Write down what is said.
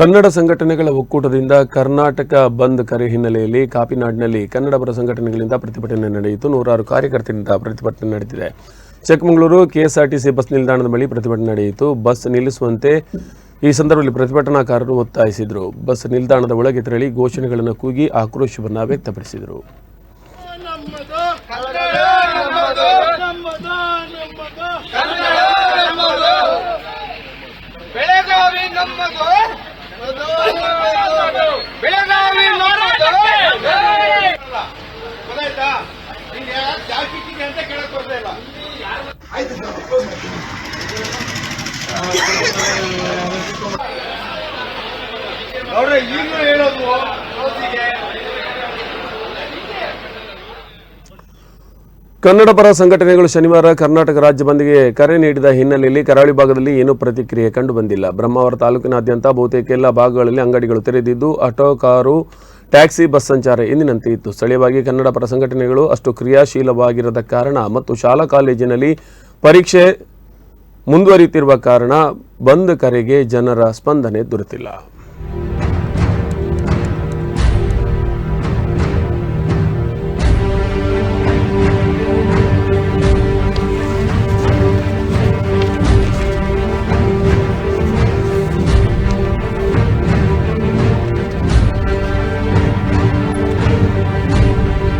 ಕನ್ನಡ ಸಂಘಟನೆಗಳ ಒಕ್ಕೂಟದಿಂದ ಕರ್ನಾಟಕ ಬಂದ್ ಕರೆ ಹಿನ್ನೆಲೆಯಲ್ಲಿ ಕಾಪಿನಾಡಿನಲ್ಲಿ ಕನ್ನಡ ಪರ ಸಂಘಟನೆಗಳಿಂದ ಪ್ರತಿಭಟನೆ ನಡೆಯಿತು. ನೂರಾರು ಕಾರ್ಯಕರ್ತರಿಂದ ಪ್ರತಿಭಟನೆ ನಡೆದಿದೆ. ಚಿಕ್ಕಮಗಳೂರು ಕೆಎಸ್ಆರ್ಟಿಸಿ ಬಸ್ ನಿಲ್ದಾಣದ ಬಳಿ ಪ್ರತಿಭಟನೆ ನಡೆಯಿತು. ಬಸ್ ನಿಲ್ಲಿಸುವಂತೆ ಈ ಸಂದರ್ಭದಲ್ಲಿ ಪ್ರತಿಭಟನಾಕಾರರು ಒತ್ತಾಯಿಸಿದರು. ಬಸ್ ನಿಲ್ದಾಣದ ಒಳಗೆ ತೆರಳಿ ಘೋಷಣೆಗಳನ್ನು ಕೂಗಿ ಆಕ್ರೋಶವನ್ನು ವ್ಯಕ್ತಪಡಿಸಿದರು. ನೋಡ್ರಿ ಹೇಳೋದು ಕನ್ನಡ ಪರ ಸಂಘಟನೆಗಳು ಶನಿವಾರ ಕರ್ನಾಟಕ ರಾಜ್ಯ ಬಂದ್ಗೆ ಕರೆ ನೀಡಿದ ಹಿನ್ನೆಲೆಯಲ್ಲಿ ಕರಾವಳಿ ಭಾಗದಲ್ಲಿ ಏನೂ ಪ್ರತಿಕ್ರಿಯೆ ಕಂಡುಬಂದಿಲ್ಲ. ಬ್ರಹ್ಮಾವರ ತಾಲೂಕಿನಾದ್ಯಂತ ಬಹುತೇಕ ಎಲ್ಲ ಭಾಗಗಳಲ್ಲಿ ಅಂಗಡಿಗಳು ತೆರೆದಿದ್ದು, ಆಟೋ, ಕಾರು ಟ್ಯಾಕ್ಸಿ ಬಸ್ ಸಂಚಾರ ಎಂದಿನಂತೆ ಇತ್ತು. ಸ್ಥಳೀಯವಾಗಿ ಕನ್ನಡ ಪರ ಸಂಘಟನೆಗಳು ಅಷ್ಟು ಕ್ರಿಯಾಶೀಲವಾಗಿರದ ಕಾರಣ ಮತ್ತು ಶಾಲಾ ಕಾಲೇಜಿನಲ್ಲಿ ಪರೀಕ್ಷೆ ಮುಂದುವರಿಯುತ್ತಿರುವ ಕಾರಣ ಬಂದ್ ಕರೆಗೆ ಜನರ ಸ್ಪಂದನೆ ದೊರೆತಿಲ್ಲ.